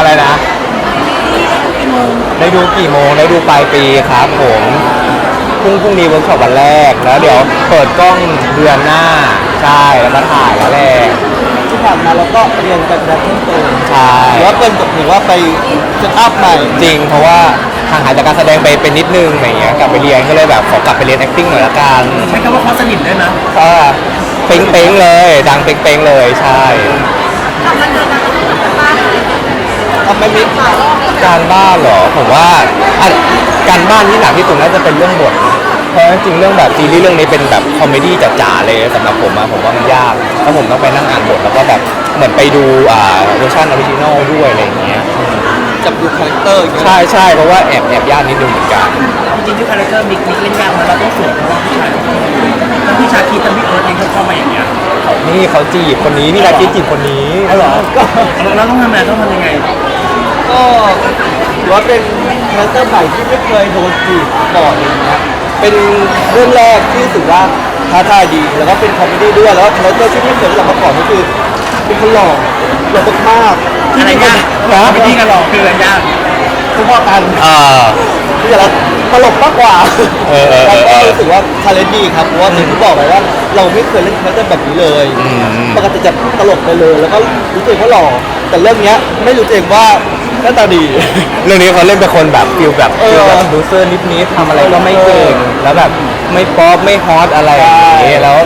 อะไรนะ ได้ดูกี่โมงได้ดูปลายปีครับผมพรุ่งพรุ่งนี้เวิร์กช็อปวันแรก แล้วเดี๋ยวเปิดกล้องเดือนหน้า ใช่แล้วมาถ่ายแล้วแหละที่ผ่านมาเราก็เรียนการแสดงเพิ่มเติมใช่หรือว่าเป็นหรือว่าไปเซตอัพใหม่จริง เพราะว่าห่างหายจากการแสดงไปเป็นนิดนึงอะไรเงี้ยกลับไปเรียนก็เลยแบบขอกลับไปเรียน acting หน่อยละกันใช้คำว่าเขาสนิทได้ไหมก็เป้งๆเลย ดังเป้งๆเลยใช่ทำ ไม่มิดการบ้านเหรอผมว่าอะการบ้านที่หนักที่สุดน่าจะเป็นเรื่องบทเพราะจริงๆเรื่องแบบซีรีส์เรื่องนี้เป็นแบบคอมเมดี้จ๋าๆเลยสำหรับผมอะผมว่ามันยากแล้วผมต้องไปนั่งอ่านบทแล้วก็แบบเหมือนไปดูอ่าเวอร์ชันออริจินอลด้วยอะไรอย่างเงี้ยจับดูคาแรคเตอร์อย่างเงี้ยใช่ใช่เพราะว่าแอบแอบยากนิดนึงเหมือนกันจริงๆที่คาแรคเตอร์มิกมิกเล่นยากนะเราต้องสวยเพราะว่าผู้ชายทั้งพี่ชาคีทั้งพี่เอิร์ธเองเขาเข้ามาอย่างเงี้ยนี่เขาจีบคนนี้นี่นาคิดจีบคนนี้อ๋อเหรอก็เราต้องทำอะไรต้องทำยังไงก็ถือ ว่าเป็นคาแรคเตอร์ใหม่ที่ไม่เคยโดนจีบก่อนอย่างเงี้ยเป็นเรื่องแรกที่รู้สึกว่าท้าทายดีแล้วก็เป็นคอมเมดี้ด้วยแล้วก็คาแรคเตอร์ที่ไม่เคยได้รับมาก่อนก็คือเป็นคนหล่อหล่อมากๆอะไรยากนะวิธีการหลอกคืออะไรยากคุณพ่อกันเออ ที่จะรับตลกมากกว่าเออเออเอแล้วอก็รู้สึกว่าคาเลนดีครับเพราะว่าอย่างที่บอกไปว่า เราไม่เคยเล่นคาแรคเตอร์แบบนี้เลย อืม ปกติจะตลกไปเลย แล้วก็รู้ตัวเองว่าหล่อแต่เรื่องเนี้ยไม่รู้ตัวเองว่า หน้าตาดี เรื่องนี้เขาเล่นเป็นคนแบบฟิลแบบเออฟิลแบบดูเซอร์นิดๆทำอะไรก็ไม่เก่ง แล้วแบบไม่ป๊อปไม่ฮอตอะไรอย่างนี้แล้ว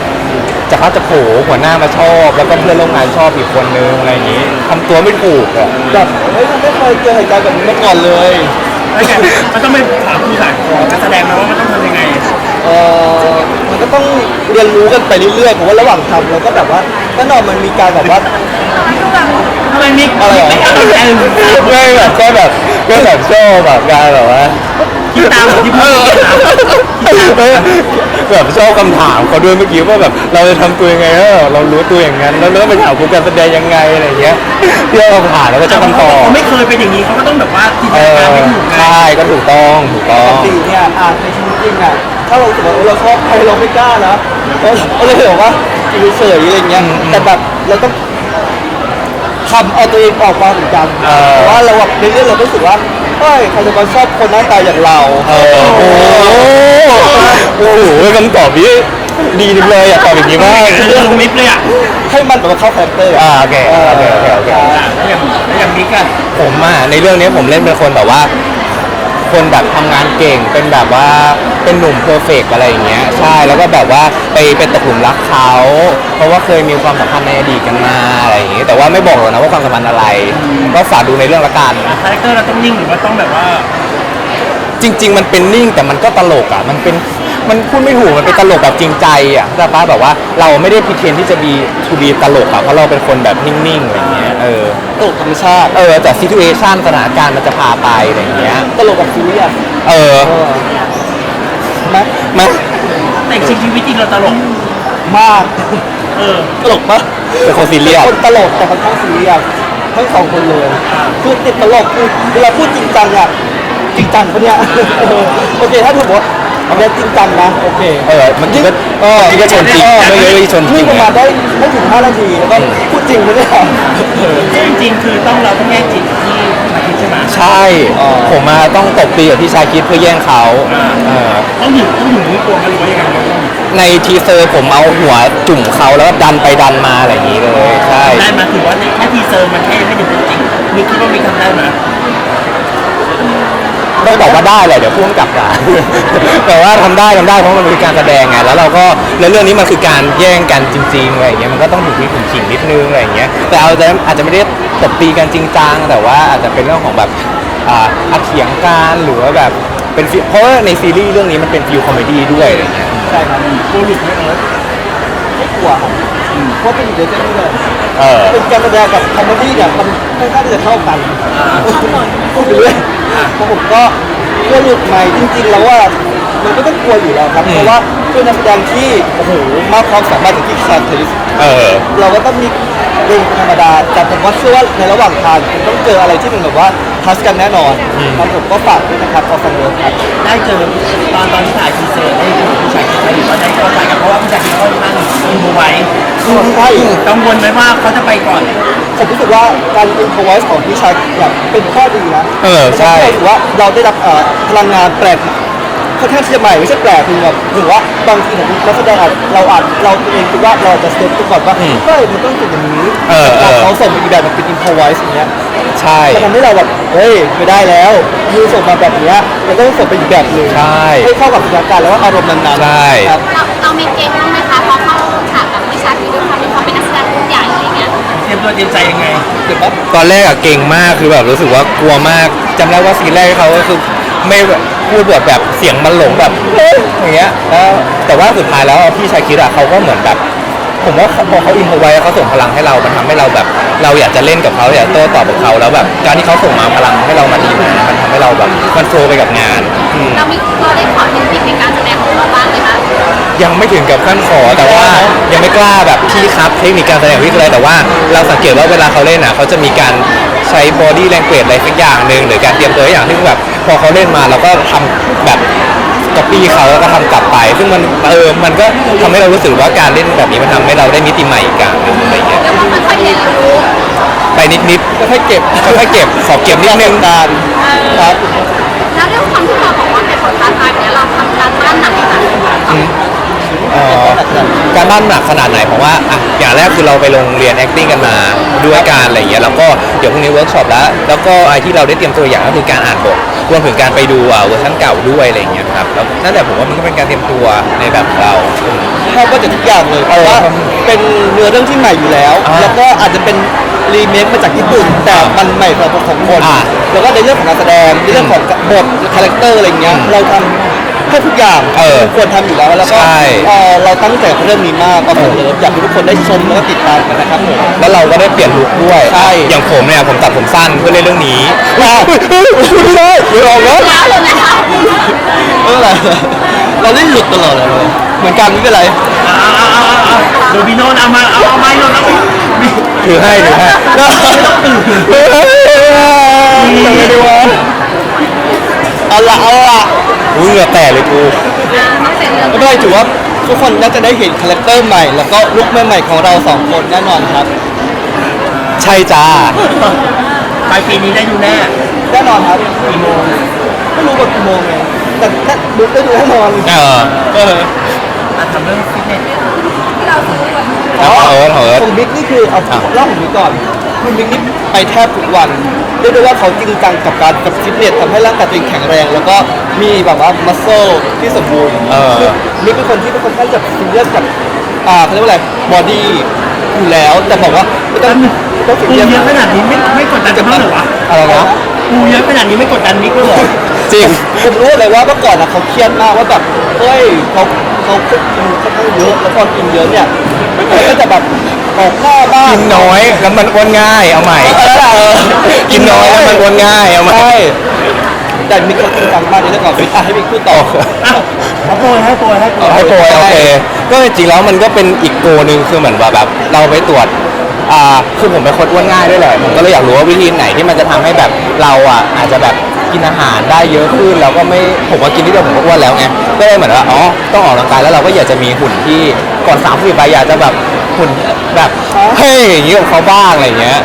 จะเข้าจะโผหัวหน้ามาชอบ แล้วก็เพื่อนร่วมงานชอบอีกคนนึงอะไรอย่างนี้ทำตัวไม่ถูกอะแบบเฮ้ยมันไม่เคยเจอเหตุการณ์แบบนี้มาก่อนเลย แล้วแกมันต้องไปถามผู้ชายของการแสดงนะว่ามันต้องทำยังไง เออมันก็ต้องเรียนรู้กันไปเรื่อยๆผมว่าระหว่างทำเราก็แบบว่าแน่นอนมันมีการแบบว่า ทำไมมิกอะไรอไม่เอาใจไม่แบบก็แบบก็แบบชอบแบบการแบบว่าคิดตามที่พูดคิดตามแบบชอบคำถามเขาด้วยเมื่อกี้ว่าแบบเราจะทำตัวยังไงเออเรารู้ตัวอย่างนั้นแล้วเราต้องไปถามครูการแสดงยังไงอะไรอย่างเงี้ยที่เราผ่านแล้วก็จะคำตอบเขาไม่เคยเป็นอย่างนี้เขาก็ต้องแบบว่าจินตนาอการไม่ถูกไงใช่ก็ถูกต้องถูกต้ปอกงติเนี่ยอ่านในชีวิตจริงอะถ้าเราสึกว่าเราชอบใครเราไม่กล้านะเราเราเลยแบบว่าอยู่เฉยอะไรเงี้ยแต่แบบเราต้อง ทำเอาตัวเองออกมาเหมือนกันเพราะว่าเราแบบในเรื่องเรารู้สึกว่าเฮ้ยใครจะมาชอบคนหน้าตาอย่างเรา เออโอ้โหโอ้โหคำตอบนี้ดีจังเลยอยากตอบอย่างนี้มากคือลงลิฟต์เลยอะให้มันแบบว่าเข้าคาแรคเตอร์อ่าโอเคโอเคโอเคโอเค แล้วอย่างแล้วอย่างมิกอะผมอะในเรื่องนี้ผมเล่นเป็นคนแบบว่า คนแบบทำงานเก่ง เป็นแบบว่าเป็นหนุ่มเพอร์เฟกอะไรอย่างเงี้ยใช่แล้วก็แบบว่าไปเป็นตกหลุมรักเขาเพราะว่าเคยมีความสัมพันธ์ในอดีตกันมาอะไรอย่างเงี้ยแต่ว่าไม่บอกหรอกนะว่าความสัมพันธ์อะไร ก็ฝากดูในเรื่องละกัน คาแรคเตอร์เราต้องนิ่งหรือว่าต้องแบบว่า จริง ๆ มันเป็นนิ่งแต่มันก็ตลกอะ มันเป็น มันพูดไม่ถูกมันเป็นตลกแบบจริงใจอะแต่ป้าแบบว่าเราไม่ได้พิเทนที่จะมีทูบีตลกอะเพราะเราเป็นคนแบบนิ่งๆอะไรเงี้ยเออตลกธรรมชาติเออแต่ซิทูเอชันสถานการณ์มันจะพาไปอะไรเงี้ยตลกแบบซีเรียสเออเออนะมันแต่จริงชีวิตจริงเราตลกมากเออตลกมากเป็นคนซีเรียสคนตลกแต่ค่อนข้างซีเรียสทั้งสองคนเลยคือติดตลกคือเวลาพูดจริงจังอะจริงจังปะเนี่ยเออโอเคถ้าถูกบอก ว่าเอาแบบจริงจังนะโอเคเออเมันก็เออเมื่อกี้ก็ชนจริงไม่เลยชนจรินี่งประมาณได้ไม่ถึง5นาทีแล้วก็พูดจริงปะเนี่ยจริงๆคือต้องเราต้องแยกจิตที่มาคิดใช่ไหมใช่ ผมมาต้องตบตีกับพี่ชายคิดเพื่อแย่งเขาเออต้องหิวต้องหิวรู้ตัวกันหรือว่ายังไงต้องในทีเซอร์ผมเอาหัวจุ่มเขาแล้วก็ดันไปดันมาอะไรอย่างนี้เลยใช่ได้มาถือว่าในแค่ทีเซอร์มันแค่ไม่ถึงจริงมิกคิดว่ามิกทำได้ไหม ต้องบอกว่าได้แหละเดี๋ยวพ่วงกลับด่าแต่ว่าทำได้ทำได้เพราะมันเป็นการแสดงไงแล้วเราก็แล้วเรื่องนี้มันคือการแย่งกันจริงๆอะไรอย่างเงี้ยมันก็ต้องถูกมีถึงขิงนิดนึงอะไรอย่างเงี้ยแต่เอาจะอาจจะไม่ได้ตบตีกันจริงจังแต่ว่าอาจจะเป็นเรื่องของแบบอ่าอัดเถียงกันหรือว่าแบบเป็นฟิลเพราะว่าในซีรีส์เรื่องนี้มันเป็นฟิลคอมเมดี้ด้วยอะไรอย่างเงี้ย ใช่ครับโควิดไม่เอิร์ธไม่กลัวครับเพราะเป็นอยู่ในเส้นนี้เลยเออ เป็นการแสดงกับคอมเมดี้เนี่ยมัน ค่อนข้างที่จะเข้ากันพูดไปเรื่อยเพราะผมก็เรื่องหลุดใหม่จริงๆแล้วว่ามันก็ต้องกลัวอยู่แล้วครับอืมเพราะว่าเป็นนักแสดงที่โอ้โหมากความสามารถอย่างที่คาร์เทสเออ เราก็ต้องมีเรื่องธรรมดาแต่ผมว่าเชื่อว่าในระหว่างทางคุณต้องเจออะไรที่เป็นแบบว่าทัสกันแน่นอนครับผมก็ฝากด้วยนะครับพอฟังเลิฟครับ ได้เจอตอนตอนที่ถ่ายทีเซอร์ได้เจอพี่ชายคิดไหมหรือว่าได้เข้าใจกันเพราะว่าพี่ชายคิดค่อนข้างอินโฟไว้ ใช่กังวลไหมว่าเขาจะไปก่อน ผมรู้สึกว่าการอินโฟไวส์ของพี่ชายแบบเป็นข้อดีนะเออใช่ผมรู้สึกว่าเราได้รับเอ่อพลังงานแปลกค่อนข้างที่จะใหม่ไม่ใช่แปลกคือแบบถือว่าบางทีผมนักแสดงอาจเราอาจเราเองคิดว่าเราจะสเต็ปก่อนว่าอืมเฮ้ยมันต้องเป็นอย่างนี้เออเออแต่เขาส่งมาอีกแบบมันเป็นอินโฟไวส์อย่างเงี้ยใช่มันทำให้เราแบบเฮ้ยไม่ได้แล้วยูส่งมาแบบเนี้ยเราต้องส่งไปอีกแบบหนึ่งใช่ให้เข้ากับสถานการณ์แล้วก็อารมณ์นั้นๆใช่ครับเราเรามีเกม เตรียมตัวเตรียมใจยังไงเห็นปะตอนแรกอะเก่งมากคือแบบรู้สึกว่ากลัวมากจำได้ว่าซีนแรกเขาก็คือไม่พูดแบบแบบเสียงมันหลงแบบ อย่างเงี้ยแล้วแต่ว่าสุดท้ายแล้วพี่ชายคิดอะเขาก็เหมือนแบบ ผมว่าพอเขาอินโฟไว้เขาส่งพลังให้เรา มันทำให้เราแบบ เราอยากจะเล่นกับเขาอยากโต้ตอบกับเขาแล้วแบบการที่เขาส่งมาพลังให้เรามันดีอยู่นมันทำให้เราแบบมันโฟลว์ไปกับงาน ยังไม่ถึงกับขั้นขอแต่ว่ายังไม่กล้าแบบพี่ครับเทคนิคการแสดงวิธีอะไรแต่ว่าเราสังเกตว่าเวลาเขาเล่นอะเขาจะมีการใช้ body language อะไรสักอย่างหนึ่งหรือการเตรียมตัวอย่างที่แบบพอเขาเล่นมาเราก็ทำแบบก๊อปปี้เขาแล้วก็ทำกลับไป ซึ่งมันเออมันก็ทำให้เรารู้สึกว่าการเล่นแบบนี้มันทำให้เราได้มิติใหม่อีกอย่างหนึ่งอะไรเงี้ยเรียกว่าค่อยๆเรียนรู้ไปนิดนิดค่อยๆเก็บค่อยๆเก็บขอเก็บนิดนึงนานครับแล้วเรื่องความที่เราบอกว่าเป็นบทท้าทายเนี่ยเราทำการบ้านหนักขนาดไหน อ๋อการบ้านหนักขนาดไหนเพราะว่าอะอย่างแรกคือเราไปโรงเรียน acting กันมาด้วยการอะไรเงี้ยแล้วก็เดี๋ยวพรุ่งนี้เวิร์กช็อปแล้ว แล้วก็ไอ้ที่เราได้เตรียมตัวอย่างก็คือการอ่านบทรวมถึงการไปดูอ่าเวอร์ชันเก่าด้วยอะไรเงี้ยครับแล้วนั่นแหละผมว่ามันก็เป็นการเตรียมตัวในแบบของเรา แทบก็จะทุกอย่างเลยเพราะว่าเป็นเนื้อเรื่องที่ใหม่อยู่แล้ว อ่าแล้วก็อาจจะเป็นรีเมคมาจากญี่ปุ่น แต่มันใหม่สำหรับของคนอ่าแล้วก็ในเรื่องของการแสดงในเรื่องของบทคาแรคเตอร์อะไรเงี้ยเราทำ ให้ทุกอย่างเออควรทำอยู่แล้วแล้วก็ใช่ เอ่อเราตั้งใจกับเรื่องนี้มากก็ขอเลยอยากให้ทุกคนได้ชมแล้วก็ติดตามกันนะครับผม แล้วเราก็ได้เปลี่ยนลุคด้วย ใช่ อย่างผมเนี่ยผมตัดผมสั้นเพื่อเล่นเรื่องนี้ว้าวไม่ได้ไม่ออกแล้วแล้วเลยนะคะไม่เป็นไรเราเล่นหลุดตลอดเลยเหมือนกันไม่เป็นไรเอาเอาเอาเอาเอาเดี๋ยวพี่โนนเอามาเอาเอาไม้โนนเอามีถือให้ถือให้เฮ้ยไม่ได้วะเอาละเอาละ อุ้ยเหงื่อแตกเลยกูไม่เสร็จเรื่องไม่เป็นไรถือว่าทุกคนน่าจะได้เห็นคาแรคเตอร์ใหม่ แล้วก็ลุคใหม่ๆของเราสองคนแน่นอนครับ ใช่จ้าปลายปีนี้ได้ดูแน่แน่นอนครับกี่โมงไม่รู้ว่ากี่โมงไงแต่แน่ดูได้ดูแน่นอนเออเอออะทำเรื่องฟิตเนสเอาเอาเอิร์ธเอาเอิร์ธ ของบิ๊กนี่คือเอาอะเล่าของบิ๊กก่อน คุณบิ๊กนี่ไปแทบทุกวันเรียกได้ว่าเขาจริงจังกับการกับฟิตเนสทำให้ร่างกายตัวเองแข็งแรง แล้วก็มีแบบว่ามัสเซลที่สมบูรณ์เออ คือบิ๊กเป็นคนที่เป็นคนที่จะซีเรียสกับอ่าเขาเรียกว่าอะไรบอดี้อยู่แล้วแต่บอกว่าไม่ต้องไม่ต้องซีปูเรียสเยอะขนาดนี้ไม่ไม่กดดันกันบ้างเหรอวะอะไรนะปูเยอะขนาดนี้ไม่กดดันมิกเลยเหรอ จริง ผมรู้เลยว่าเมื่อก่อนอะเขาเครียดมากว่าแบบเฮ้ยเขาเขากินค่อนข้างเยอะแล้วพอกินเยอะเนี่ยมันก็จะแบบออกข้อบ้างกินน้อยแล้วมันอ้วนง่ายเอาใหม่ กินน้อยแล้วมันอ้วนง่ายเอาใหม่ ใช่แต่มีคนจริงจังมากในเรื่องของฟิตอะให้บิ๊กพูดต่ออ้าวเอโปรยให้โปรยให้โปรย ให้โปรยโอเค ก็จริงๆแล้วมันก็เป็นอีกโกหนึ่งคือเหมือนว่าแบบเราไปตรวจ อ่าคือผมเป็นคนอ้วนง่ายด้วยแหละ ผมก็เลยอยากรู้ว่าวิธีไหนที่มันจะทำให้แบบเราอะอาจจะแบบกินอาหารได้เยอะขึ้นแล้วก็ไม่ผมว่ากินนิดเดียวผมก็อ้วนแล้วไงก็เลยเหมือนว่าอ๋อต้องออกกำลังกายแล้วเราก็อยากจะมีหุ่นที่ก่อนสามสิบไปอยากจะแบบหุ่นแบบเฮ้ยอย่างนี้กับเขาบ้างอะไรอย่างเงี้ย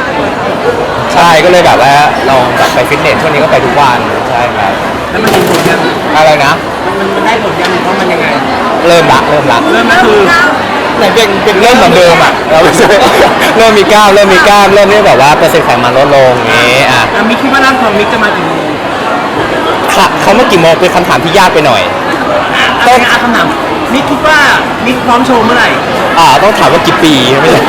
ใช่ก็เลยแบบว่าลองแบบไปฟิตเนสช่วงนี้ก็ไปทุกวันใช่ครับแล้วมันเห็นผลยังอะไรนะมันมันได้ผลยังหรือว่ามันยังไง เริ่มละเริ่มละเริ่มก็คือ ไหนเบ่งเบ่งเริ่มเหมือนเดิมอะเรารู้สึกเริ่มมีกล้ามเริ่มมีกล้ามเริ่มที่แบบว่าเปอร์เซ็นต์ไขมันลดลงอย่างงี้อะอะมิกคิดว่าร่างทองมิกจะมากี่โมงค่ะเขาเมื่อกี่โมงเป็นคำถามที่ยากไปหน่อยอะเอาเป็นอาคำถามมิกคิดว่ามิกพร้อมโชว์เมื่อไหร่อ่าต้องถามว่ากี่ปีไม่ใช่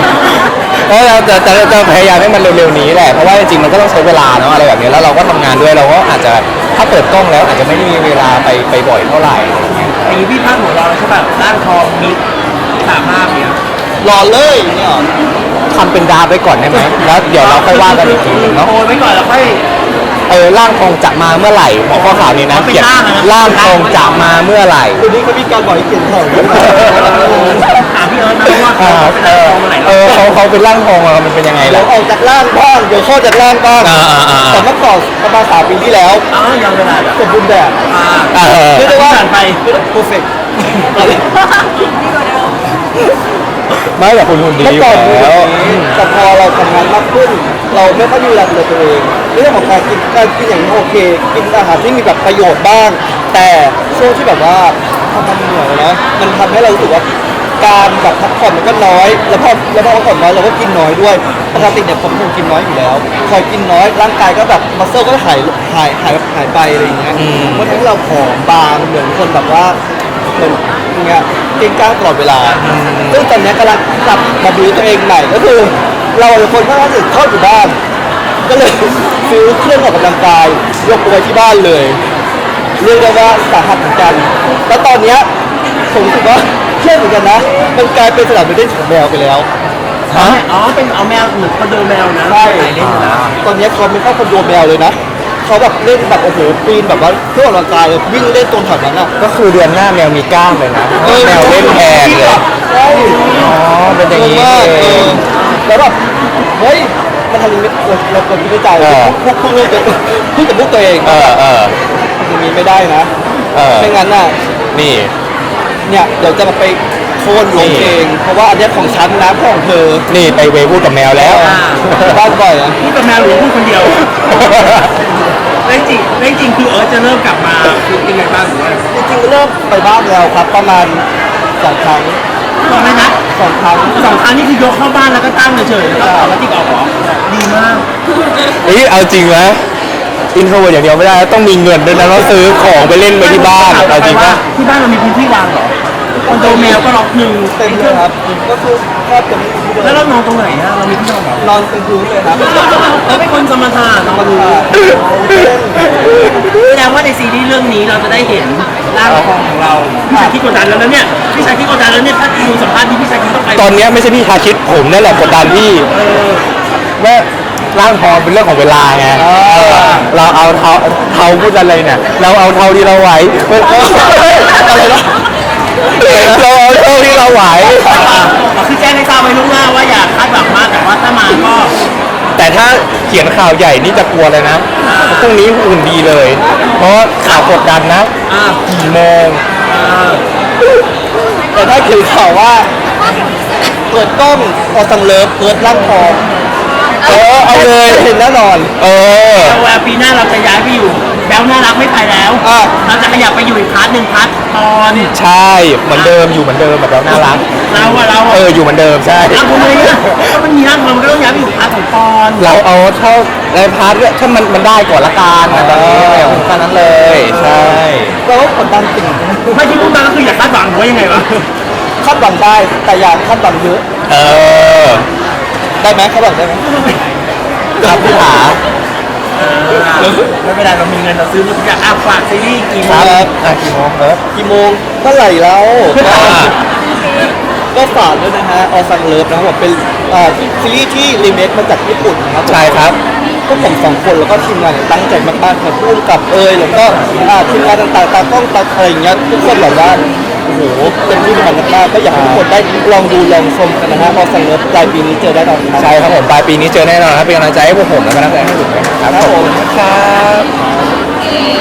เพราะเราจะจะจะพยายามให้มันเร็วๆนี้แหละเพราะว่าจริงๆมันก็ต้องใช้เวลาเนาะอะไรแบบนี้แล้วเราก็ทำงานด้วยเราก็อาจจะถ้าเปิดกล้องแล้วอาจจะไม่ได้มีเวลาไปไปบ่อยเท่าไหร่อะไรอย่างเงี้ยปีพี่พาดหัวเราแล้วใช่ป่ะร่างทองมิก สามภาพเนี่ยรอเลยอย่างเนี่ยเหรอทำเป็นดราฟต์ไว้ก่อนได้ไหมแล้วเดี๋ยวเราค่อยว่ากันอีกทีหนึงเนาะโปรยไว้ก่อนแล้วค่อย เออร่างทองจะมาเมื่อไหร่หัวข้อข่าวนี้นะเป็นเขียนร่างอะนะร่างทองจะมาเมื่อไหร่วันนี้เขามีการบอกให้เขียนแถวด้วยถามพี่เอิร์ธนะว่าเขาอ่าเป็นเออทองเมื่อไหร่เออเขาเขาเป็นร่างทองอะมันเป็นยังไงเดี๋ล่ะยวออกจากร่างบ้างเดี๋ยวเข้าจากร่างบ้างอ่าอ่าอ่า แต่เมื่อก่อนประมาณสามปีที่แล้วอ้าวยังเวลาแบบสมบูรณ์แบบอ่าเออเรียกได้ว่าผ่านไปเพอร์เฟกต์ ไม่แต่คุณหุ่นดีเมื่ออยู่ก่อนดูแล้แบวบนี้แต่พอเราทำงานมากขึ้น เราไม่ค่อยมีเวลาดูแลตัวเองเรื่องของการกินการกินอย่างนี้โอเค กินอาหารที่มีแบบประโยชน์บ้าง แต่ช่วงที่แบบว่าทำงานเหนื่อยนะมันทำให้เรารู้สึกว่าการแบบพักผ่อนมันก็น้อย แล้วพอแล้วพอพักผ่อนน้อยเราก็กินน้อยด้วยปกติเนี่ยผมเป็นคนกินน้อยอยู่แล้วพอกินน้อยร่างกายก็แบบมัสเซลก็หายหายหายหายไปอะไรอย่างเงี้ยเพราะฉะนั้นเราผอมบางเหมือนคนแบบว่า เหมือนอย่างเงี้ยกินกล้างตลอดเวลา ซึ่งตอนเนี้ยกำลังกลับมาดูตัวเองใหม่ก็คือ เราเป็นคนค่อนข้างจะชอบอยู่บ้าน ก็เลยซื้อเครื่องออกกำลังกายยกเอาไว้ที่บ้านเลย เรียกได้ว่าสาหัสเหมือนกัน แล้วตอนเนี้ยผมรู้สึกว่าเครียดเหมือนกันนะ มันกลายเป็นสนามเล่นของแมวไปแล้วฮะอ๋อ เป็นเอาแมวเหมือนคอนโดแมวนะใช่ ไหนเล่นอยู่นะ ตอนเนี้ยเขาไม่เข้าคอนโดแมวเลยนะ เขาแบบเล่นแบบโอ้โหปีนแบบว่าเครื่องออกกำลังกายเลยวิ่งเล่นตรงแถวนั้นอะก็คือเดือนหน้าแมวมีกล้ามเลยนะแมวเล่นแทนเลยใช่อ๋อเป็นอย่างนี้มากเอเองอแล้วแบบเฮ้ยมันทำอย่างนี้เราเราเราคิดในใจเออ พวกพวกเรื่องตัวพูดกับพวกตัวเองเออเออ อย่างนี้ไม่ได้นะเออ ไม่งั้นน่ะ นี่ เนี่ยเดี๋ยวจะมาไป โค่นลงเอง เพราะว่าอันเนี้ยของฉันนะพ่อของเธอนี่ไปเวพูดกับแมวแล้วอ่าบ้านบ่อยอะพูดกับแมวหรือพูดคนเดียวเรื่องจริงเรื่องจริงคือเอิร์ธจะเริ่มกลับมาคือยังไงบ้างหรือว่าจริงๆเริ่มไปบ้านแล้วครับประมาณสองครั้งตอนนั้นนะสองครั้งสองครั้งนี่คือยกเข้าบ้านแล้วก็ตั้งเฉยๆแล้วก็เอาพลาสติกออกเหรอดีมากเฮ้ยเอาจริงนะอินโทรอย่างเดียวไม่ได้ ต้องมีเงินด้วยนะต้องซื้อของไปเล่นไปที่บ้านเอาจริงปะที่บ้านเรามีพื้นที่วางเหรอ คอนโดแมวก็ล็อกหนึ่งเต็มเลยครับ ก็คือแทบจะไม่มีที่เดิแล้วนเรานอนตรงไหนฮะเรามีที่นอนเหรอนอนเป็นพื้นเลยครับเราเป็นคนสมถะนอนมันดูมาเล่นแสดงว่าในซีรีส์เรื่องนี้เราจะได้เห็นร่างทองของเราพี่ชายที่กดดันแล้วนะเนี่ยพี่ชายที่กดดันแล้วเนี่ยถ้าดูสัมภาษณ์ที่พี่ชายที่ต้องไปตอนเนี้ยไม่ใช่พี่ชาคิดผมนั่นแหละกดดันพี่ว่าร่างทองเป็นเรื่องของเวลาไงเออเราเอาเท่าเท่าพูดอะไรเนี่ย เราเอาเท่าที่เราไหวอะไรนะ เราเอาเท่าที่เราไหว คือแจ้งให้ทราบไว้ล่วงหน้าว่าอย่าคาดหวังมากแต่ว่าถ้ามาก็แต่ถ้าเขียนข่าวใหญ่นี่จะกลัวเลยนะพรุ่งนี้หุ่นดีเลย เพราะข่าวกดดันนะอ่ากี่โมงแต่ถ้าเขียนข่าวว่าเปิดกล้องออสังเลิฟเปิดร่างทอง เออเอาเลยเห็นแน่นอน เออแต่ว่าปีหน้าเราจะย้ายไปอยู่แบลน่ารักไม่ไปแล้ว อะ เราจะขยับไปอยู่อีกพาร์ทหนึ่งพาร์ทตอนใช่เหมือนเดิมอยู่เหมือนเดิมแบบเราน่ารัก เราอะเราเออะออยู่เหมือนเดิมใช่เอาทำไมอะก็มันมีร่างทองมันก็ต้องย้ายไปอยู่พาร์ทของปอนเราเอาเท่าในพาร์ทเนี่ยถ้ามันมันได้ก่อนละกันนะตอนนี้เนี่ยแค่นั้นเลยใช่เราก็กดดันสิ่งไม่ที่พูดมาก็คืออย่าคาดหวังหรือว่ายังไงวะคาดหวังได้แต่อย่าคาดหวังเยอะ เออได้ไหมคาดหวังได้ไหม ครับพี่ขาไม่เป็นไรเรามีเงินเราซื้อหมดทุกอย่างอะฝากซีรีส์กี่โมคงรับอะกี่โมงครับกี่โมงเมื่อไหร่แล้วอ่าก็ฝากด้วยนะฮะออซังเลิฟนะครับผมเป็นอ่าซีรีส์ที่รีเมคมาจากญี่ปุ่นนะครับผมใช่ครับพวกผมสองคนแล้วก็ทีมงานเนี่ยตั้งใจมากๆครับพูดกับเอยแล้วก็อ่าทีมงานต่างๆตากล้องตาอะไรอย่างเงี้ยทุกคนแบบว่า โอ้โหเต็มที่กับมันมากๆก็อยากให้ทุกคนได้ลองดูลองชมกันนะฮะออซังเลิฟปลายปีนี้เจอได้แน่นอนครับใช่ครับผมปลายปีนี้เจอแน่นอนครับเป็นกำลังใจให้พวกผมและก็นักแสดงให้ผมด้วยนะครับครับผมครับ